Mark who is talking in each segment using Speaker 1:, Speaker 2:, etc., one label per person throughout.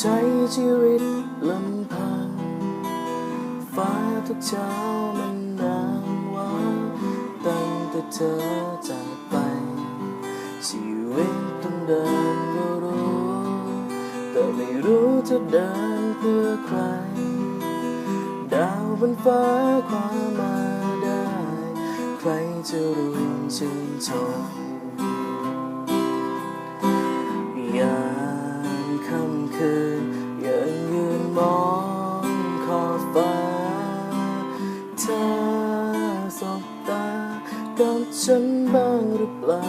Speaker 1: ใช้ชีวิตลำพัง ฟ้าทุกเช้ามันนาวว้าตั้งแต่เธอจากไป ชีวิตต้องเดินก็รู้ แต่ไม่รู้จะเดินเพื่อใคร ดาวบนฟ้าความมาได้ ใครจะรู้ชื่นชม กับฉันบ้างหรือเปล่า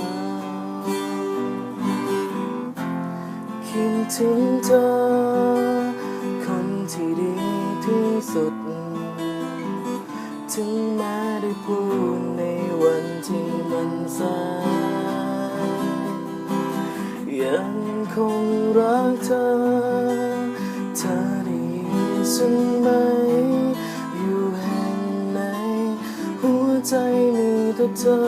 Speaker 1: คิดถึงเธอ คนที่ดีที่สุด ถึงแม้ได้พูดในวันที่มันสายยังคงรักเธอ เธอได้ยินฉันไหม อยู่แห่งไหน หัวใจ แต่เธอ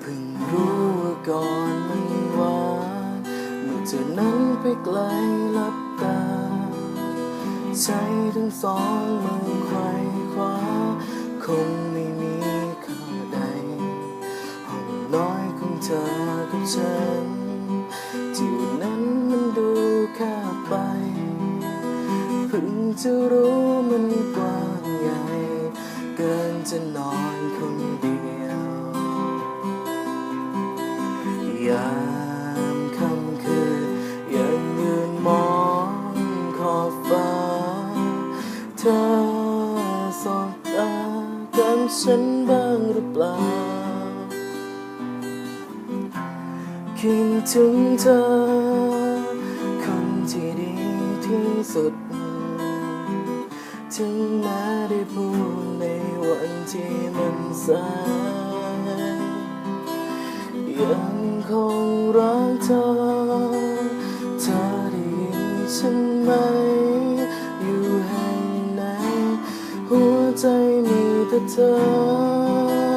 Speaker 1: เพิ่งรู้ว่าก่อนมันหวานเมื่อเธอนั้นไปไกลลับตา ใช้ทั้งสองมือไขว้คว้าคงไม่มีค่าใดห้องน้อยของเธอกับฉันที่วันนั้นมันดูแค่ไป เพิ่งจะรู้มันกว้างใหญ่ เกินจะนอนคนเดียว ยามค่ำคืนยังยืนมองขอบฟ้า เธอสบตากับฉันบ้างหรือเปล่า คิดถึงเธอ คนที่ดีที่สุด ถึงแม้ได้พูดในวันที่มันสายยังคงรักเธอ เธอได้ยินฉันไหม อยู่แห่งไหน หัวใจมีแต่เธอ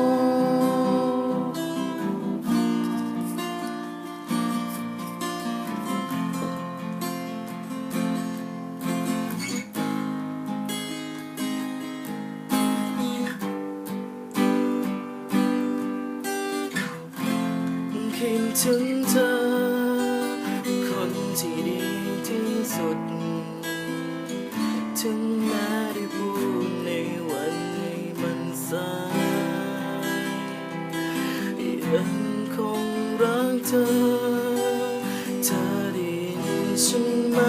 Speaker 1: คิดถึงเธอ คนที่ดีที่สุด ถึงแม้ได้พูดในวันนี้มันสายยังคงรักเธอ เธอได้ยินฉันไหม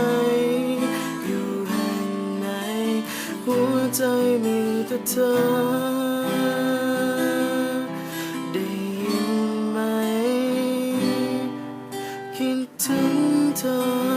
Speaker 1: อยู่แห่งไหน หัวใจมีแต่เธอ you.